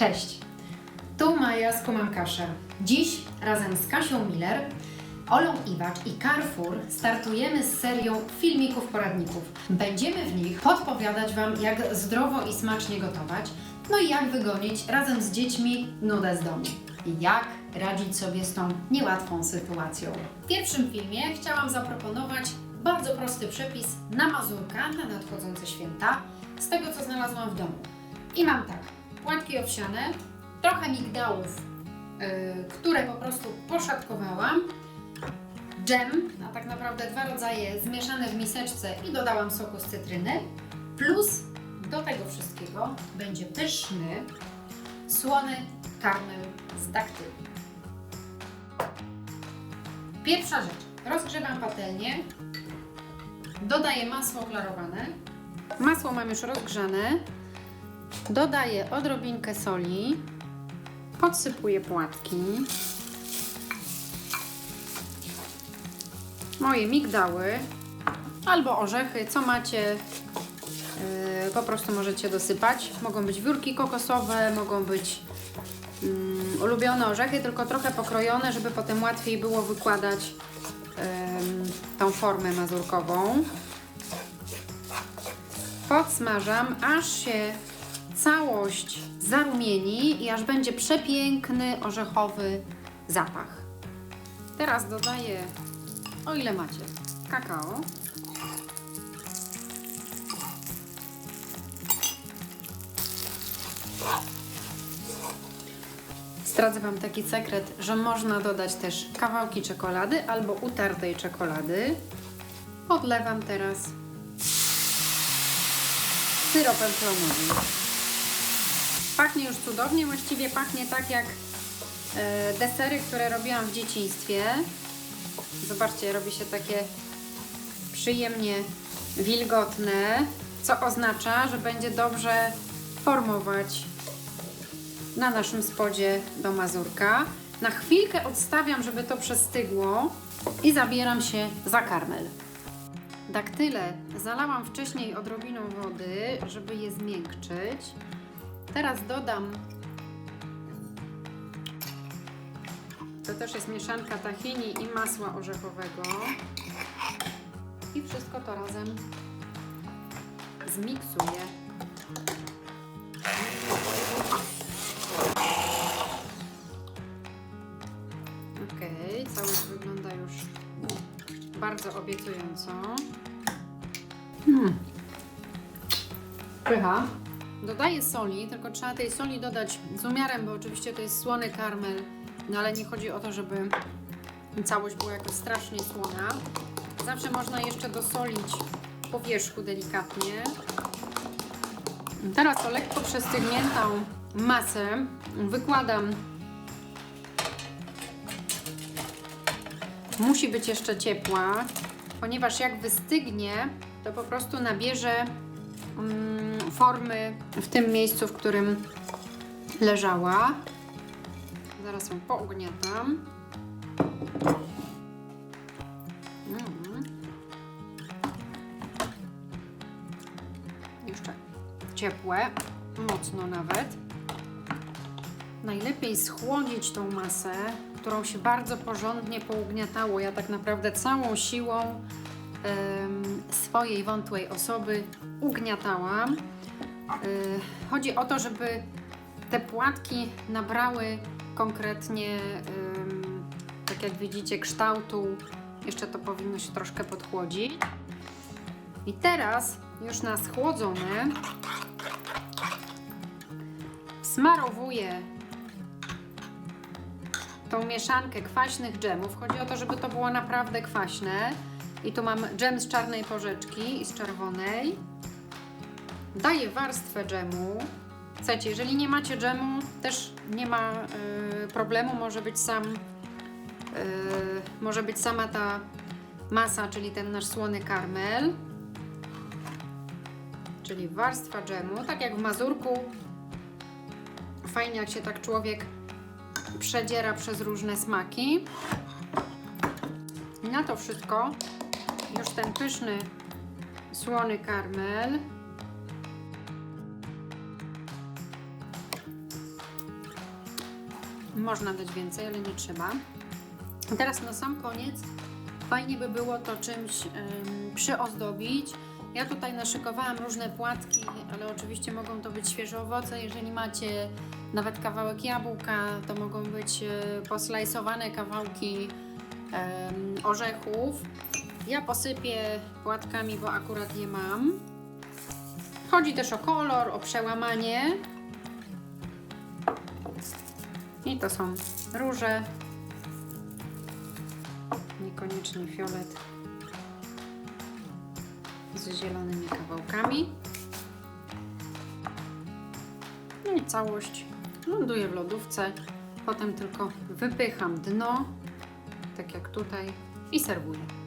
Cześć! Tu Maja z Kumam Kaszę. Dziś razem z Kasią Miller, Olą Iwacz i Carrefour startujemy z serią filmików poradników. Będziemy w nich podpowiadać Wam, jak zdrowo i smacznie gotować, no i jak wygonić razem z dziećmi nudę z domu. Jak radzić sobie z tą niełatwą sytuacją. W pierwszym filmie chciałam zaproponować bardzo prosty przepis na mazurka na nadchodzące święta z tego, co znalazłam w domu. I mam tak, płatki owsiane, trochę migdałów, yy, które po prostu poszatkowałam, dżem, a tak naprawdę dwa rodzaje zmieszane w miseczce i dodałam soku z cytryny, plus do tego wszystkiego będzie pyszny, słony karmel z daktylu. Pierwsza rzecz, rozgrzewam patelnię, dodaję masło klarowane. Masło mam już rozgrzane, Dodaję odrobinkę soli, podsypuję płatki, moje migdały albo orzechy, co macie, yy, po prostu możecie dosypać. Mogą być wiórki kokosowe, mogą być mm, ulubione orzechy, tylko trochę pokrojone, żeby potem łatwiej było wykładać ym, tą formę mazurkową. Podsmażam, aż się całość zarumieni i aż będzie przepiękny orzechowy zapach. Teraz dodaję, o ile macie, kakao. Zdradzę Wam taki sekret, że można dodać też kawałki czekolady albo utartej czekolady. Podlewam teraz syropem klonowym. Pachnie już cudownie, właściwie pachnie tak jak e, desery, które robiłam w dzieciństwie. Zobaczcie, robi się takie przyjemnie wilgotne, co oznacza, że będzie dobrze formować na naszym spodzie do mazurka. Na chwilkę odstawiam, żeby to przestygło i zabieram się za karmel. Daktyle zalałam wcześniej odrobiną wody, żeby je zmiękczyć. Teraz dodam. To też jest mieszanka tahini i masła orzechowego. I wszystko to razem zmiksuję. Ok, całość wygląda już bardzo obiecująco. Hmm. Pycha. Dodaję soli, tylko trzeba tej soli dodać z umiarem, bo oczywiście to jest słony karmel, no ale nie chodzi o to, żeby całość była jakoś strasznie słona. Zawsze można jeszcze dosolić po wierzchu delikatnie. Teraz to lekko przestygniętą masę wykładam. Musi być jeszcze ciepła, ponieważ jak wystygnie, to po prostu nabierze mm, formy w tym miejscu, w którym leżała. Zaraz ją pougniatam. Mm. Jeszcze ciepłe, mocno nawet. Najlepiej schłodzić tą masę, którą się bardzo porządnie pougniatało. Ja tak naprawdę całą siłą swojej wątłej osoby ugniatałam. Y, chodzi o to, żeby te płatki nabrały konkretnie, tak jak widzicie, kształtu. Jeszcze to powinno się troszkę podchłodzić. I teraz już na schłodzone smarowuję tą mieszankę kwaśnych dżemów. Chodzi o to, żeby to było naprawdę kwaśne. I tu mam dżem z czarnej porzeczki i z czerwonej. Daję warstwę dżemu. Chcecie, jeżeli nie macie dżemu, też nie ma y, problemu, może być sam, y, może być sama ta masa, czyli ten nasz słony karmel. Czyli warstwa dżemu, tak jak w mazurku. Fajnie, jak się tak człowiek przedziera przez różne smaki. I na to wszystko już ten pyszny, słony karmel Można dać więcej, ale nie trzeba. Teraz na sam koniec fajnie by było to czymś ym, przyozdobić. Ja tutaj naszykowałam różne płatki, ale oczywiście mogą to być świeże owoce. Jeżeli macie nawet kawałek jabłka, to mogą być y, poslajsowane kawałki orzechów. Ja posypię płatkami, bo akurat je mam. Chodzi też o kolor, o przełamanie. I to są róże. Niekoniecznie fiolet z zielonymi kawałkami. No i całość ląduje w lodówce. Potem tylko wypycham dno, tak jak tutaj, i serwuję.